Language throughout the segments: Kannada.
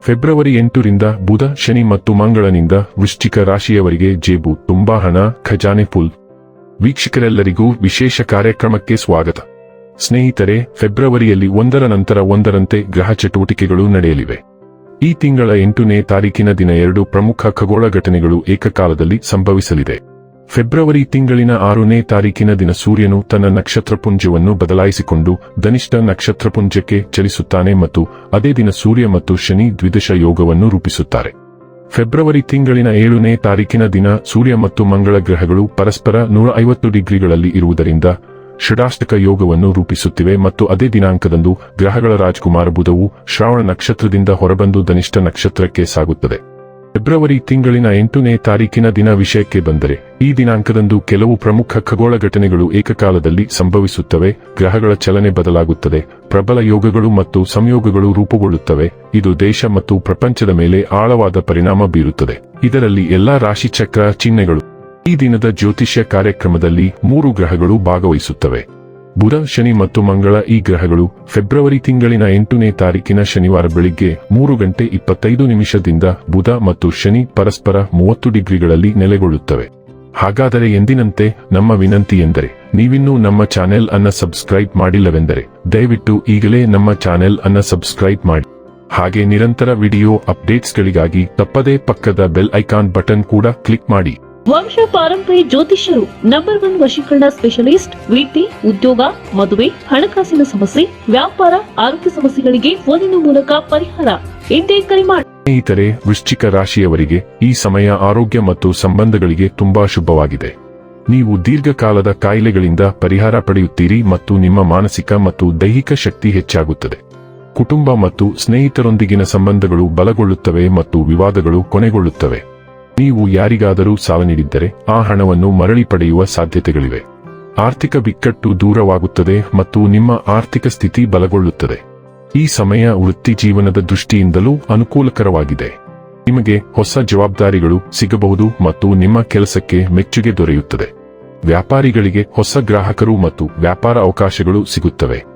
ಫೆಬ್ರವರಿ ಎಂಟರಿಂದ ಬುಧ, ಶನಿ ಮತ್ತು ಮಂಗಳನಿಂದ ವೃಶ್ಚಿಕ ರಾಶಿಯವರಿಗೆ ಜೇಬು ತುಂಬಾ ಹಣ, ಖಜಾನೆ ಫುಲ್. ವೀಕ್ಷಕರೆಲ್ಲರಿಗೂ ವಿಶೇಷ ಕಾರ್ಯಕ್ರಮಕ್ಕೆ ಸ್ವಾಗತ. ಸ್ನೇಹಿತರೆ, ಫೆಬ್ರವರಿಯಲ್ಲಿ ಒಂದರ ನಂತರ ಒಂದರಂತೆ ಗ್ರಹ ಚಟುವಟಿಕೆಗಳು ನಡೆಯಲಿವೆ. ಈ ತಿಂಗಳ ಎಂಟನೇ ತಾರೀಕಿನ ದಿನ ಎರಡು ಪ್ರಮುಖ ಖಗೋಳ ಘಟನೆಗಳು ಏಕಕಾಲದಲ್ಲಿ ಸಂಭವಿಸಲಿದೆ. ಫೆಬ್ರವರಿ ತಿಂಗಳಿನ ಆರನೇ ತಾರೀಕಿನ ದಿನ ಸೂರ್ಯನು ತನ್ನ ನಕ್ಷತ್ರಪುಂಜವನ್ನು ಬದಲಾಯಿಸಿಕೊಂಡು ಧನಿಷ್ಠ ನಕ್ಷತ್ರಪುಂಜಕ್ಕೆ ಚಲಿಸುತ್ತಾನೆ ಮತ್ತು ಅದೇ ದಿನ ಸೂರ್ಯ ಮತ್ತು ಶನಿ ದ್ವಿದಶ ಯೋಗವನ್ನು ರೂಪಿಸುತ್ತಾರೆ. ಫೆಬ್ರವರಿ ತಿಂಗಳಿನ ಏಳನೇ ತಾರೀಕಿನ ದಿನ ಸೂರ್ಯ ಮತ್ತು ಮಂಗಳ ಗ್ರಹಗಳು ಪರಸ್ಪರ ನೂರ ಐವತ್ತು ಡಿಗ್ರಿಗಳಲ್ಲಿ ಇರುವುದರಿಂದ ಷಡಾಷ್ಟಕ ಯೋಗವನ್ನು ರೂಪಿಸುತ್ತಿವೆ ಮತ್ತು ಅದೇ ದಿನಾಂಕದಂದು ಗ್ರಹಗಳ ರಾಜ್ಕುಮಾರ ಬುಧವು ಶ್ರಾವಣ ನಕ್ಷತ್ರದಿಂದ ಹೊರಬಂದು ಧನಿಷ್ಠ ನಕ್ಷತ್ರಕ್ಕೆ ಸಾಗುತ್ತದೆ. ಫೆಬ್ರವರಿ ತಿಂಗಳಿನ ಎಂಟನೇ ತಾರೀಕಿನ ದಿನ ವಿಷಯಕ್ಕೆ ಬಂದರೆ, ಈ ದಿನಾಂಕದಂದು ಕೆಲವು ಪ್ರಮುಖ ಖಗೋಳ ಘಟನೆಗಳು ಏಕಕಾಲದಲ್ಲಿ ಸಂಭವಿಸುತ್ತವೆ, ಗ್ರಹಗಳ ಚಲನೆ ಬದಲಾಗುತ್ತದೆ, ಪ್ರಬಲ ಯೋಗಗಳು ಮತ್ತು ಸಂಯೋಗಗಳು ರೂಪುಗೊಳ್ಳುತ್ತವೆ, ಇದು ದೇಶ ಮತ್ತು ಪ್ರಪಂಚದ ಮೇಲೆ ಆಳವಾದ ಪರಿಣಾಮ ಬೀರುತ್ತದೆ. ಇದರಲ್ಲಿ ಎಲ್ಲಾ ರಾಶಿಚಕ್ರ ಚಿಹ್ನೆಗಳು. ಈ ದಿನದ ಜ್ಯೋತಿಷ್ಯ ಕಾರ್ಯಕ್ರಮದಲ್ಲಿ ಮೂರು ಗ್ರಹಗಳು ಭಾಗವಹಿಸುತ್ತವೆ. ಬುಧ, ಶನಿ ಮತ್ತು ಮಂಗಳ ಈ ಗ್ರಹಗಳು ಫೆಬ್ರವರಿ ತಿಂಗಳಿನ ಎಂಟನೇ ತಾರೀಕಿನ ಶನಿವಾರ ಬೆಳಿಗ್ಗೆ ಮೂರು ಗಂಟೆ ಇಪ್ಪತ್ತೈದು ನಿಮಿಷದಿಂದ ಬುಧ ಮತ್ತು ಶನಿ ಪರಸ್ಪರ ಮೂವತ್ತು ಡಿಗ್ರಿಗಳಲ್ಲಿ ನೆಲೆಗೊಳ್ಳುತ್ತವೆ. ಹಾಗಾದರೆ ಎಂದಿನಂತೆ ನಮ್ಮ ವಿನಂತಿ ಎಂದರೆ, ನೀವಿನ್ನೂ ನಮ್ಮ ಚಾನೆಲ್ ಅನ್ನ ಸಬ್ಸ್ಕ್ರೈಬ್ ಮಾಡಿಲ್ಲವೆಂದರೆ, ದಯವಿಟ್ಟು ಈಗಲೇ ನಮ್ಮ ಚಾನೆಲ್ ಅನ್ನ ಸಬ್ಸ್ಕ್ರೈಬ್ ಮಾಡಿ. ಹಾಗೆ ನಿರಂತರ ವಿಡಿಯೋ ಅಪ್ಡೇಟ್ಸ್ಗಳಿಗಾಗಿ ತಪ್ಪದೇ ಪಕ್ಕದ ಬೆಲ್ ಐಕಾನ್ ಬಟನ್ ಕೂಡ ಕ್ಲಿಕ್ ಮಾಡಿ. ವಂಶ ಪಾರಂಪರ್ಯ ಜ್ಯೋತಿಷ್ಯರು ನಂಬರ್ ಒನ್ ವಶೀಕರಣ ಸ್ಪೆಷಲಿಸ್ಟ್ ವೃತ್ತಿ ಉದ್ಯೋಗ, ಮದುವೆ, ಹಣಕಾಸಿನ ಸಮಸ್ಯೆ, ವ್ಯಾಪಾರ, ಆರೋಗ್ಯ ಸಮಸ್ಯೆಗಳಿಗೆ ಫೋನಿನ ಮೂಲಕ ಪರಿಹಾರ. ಎಂದೇ ಕರೆ ಮಾಡಿ ಸ್ನೇಹಿತರೆ, ವೃಶ್ಚಿಕ ರಾಶಿಯವರಿಗೆ ಈ ಸಮಯ ಆರೋಗ್ಯ ಮತ್ತು ಸಂಬಂಧಗಳಿಗೆ ತುಂಬಾ ಶುಭವಾಗಿದೆ. ನೀವು ದೀರ್ಘಕಾಲದ ಕಾಯಿಲೆಗಳಿಂದ ಪರಿಹಾರ ಪಡೆಯುತ್ತೀರಿ ಮತ್ತು ನಿಮ್ಮ ಮಾನಸಿಕ ಮತ್ತು ದೈಹಿಕ ಶಕ್ತಿ ಹೆಚ್ಚಾಗುತ್ತದೆ. ಕುಟುಂಬ ಮತ್ತು ಸ್ನೇಹಿತರೊಂದಿಗಿನ ಸಂಬಂಧಗಳು ಬಲಗೊಳ್ಳುತ್ತವೆ ಮತ್ತು ವಿವಾದಗಳು ಕೊನೆಗೊಳ್ಳುತ್ತವೆ. ನೀವು ಯಾರಿಗಾದರೂ ಸಾಲ ನೀಡಿದ್ದರೆ ಆ ಹಣವನ್ನು ಮರಳಿ ಪಡೆಯುವ ಸಾಧ್ಯತೆಗಳಿವೆ. ಆರ್ಥಿಕ ಬಿಕ್ಕಟ್ಟು ದೂರವಾಗುತ್ತದೆ ಮತ್ತು ನಿಮ್ಮ ಆರ್ಥಿಕ ಸ್ಥಿತಿ ಬಲಗೊಳ್ಳುತ್ತದೆ. ಈ ಸಮಯ ವೃತ್ತಿ ಜೀವನದ ದೃಷ್ಟಿಯಿಂದಲೂ ಅನುಕೂಲಕರವಾಗಿದೆ. ನಿಮಗೆ ಹೊಸ ಜವಾಬ್ದಾರಿಗಳು ಸಿಗಬಹುದು ಮತ್ತು ನಿಮ್ಮ ಕೆಲಸಕ್ಕೆ ಮೆಚ್ಚುಗೆ ದೊರೆಯುತ್ತದೆ. ವ್ಯಾಪಾರಿಗಳಿಗೆ ಹೊಸ ಗ್ರಾಹಕರು ಮತ್ತು ವ್ಯಾಪಾರ ಅವಕಾಶಗಳು ಸಿಗುತ್ತವೆ.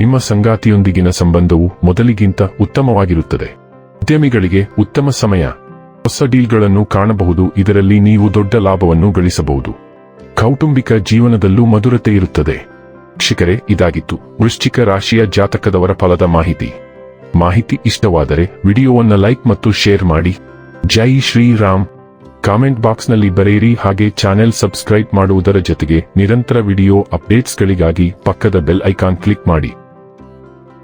ನಿಮ್ಮ ಸಂಗಾತಿಯೊಂದಿಗಿನ ಸಂಬಂಧವು ಮೊದಲಿಗಿಂತ ಉತ್ತಮವಾಗಿರುತ್ತದೆ. ಉದ್ಯಮಿಗಳಿಗೆ ಉತ್ತಮ ಸಮಯ. ಹೊಸ ಡೀಲ್ಗಳನ್ನು ಕಾಣಬಹುದು, ಇದರಲ್ಲಿ ನೀವು ದೊಡ್ಡ ಲಾಭವನ್ನು ಗಳಿಸಬಹುದು. ಕೌಟುಂಬಿಕ ಜೀವನದಲ್ಲೂ ಮಧುರತೆ ಇರುತ್ತದೆ. ಶಿಖರೆ ಇದಾಗಿತ್ತು ವೃಶ್ಚಿಕ ರಾಶಿಯ ಜಾತಕದವರ ಫಲದ ಮಾಹಿತಿ. ಮಾಹಿತಿ ಇಷ್ಟವಾದರೆ ವಿಡಿಯೋವನ್ನ ಲೈಕ್ ಮತ್ತು ಶೇರ್ ಮಾಡಿ. ಜೈ ಶ್ರೀರಾಮ್ ಕಾಮೆಂಟ್ ಬಾಕ್ಸ್ನಲ್ಲಿ ಬರೆಯಿರಿ, ಹಾಗೆ ಚಾನೆಲ್ ಸಬ್ಸ್ಕ್ರೈಬ್ ಮಾಡುವುದರ ಜೊತೆಗೆ ನಿರಂತರ ವಿಡಿಯೋ ಅಪ್ಡೇಟ್ಸ್ಗಳಿಗಾಗಿ ಪಕ್ಕದ ಬೆಲ್ ಐಕಾನ್ ಕ್ಲಿಕ್ ಮಾಡಿ.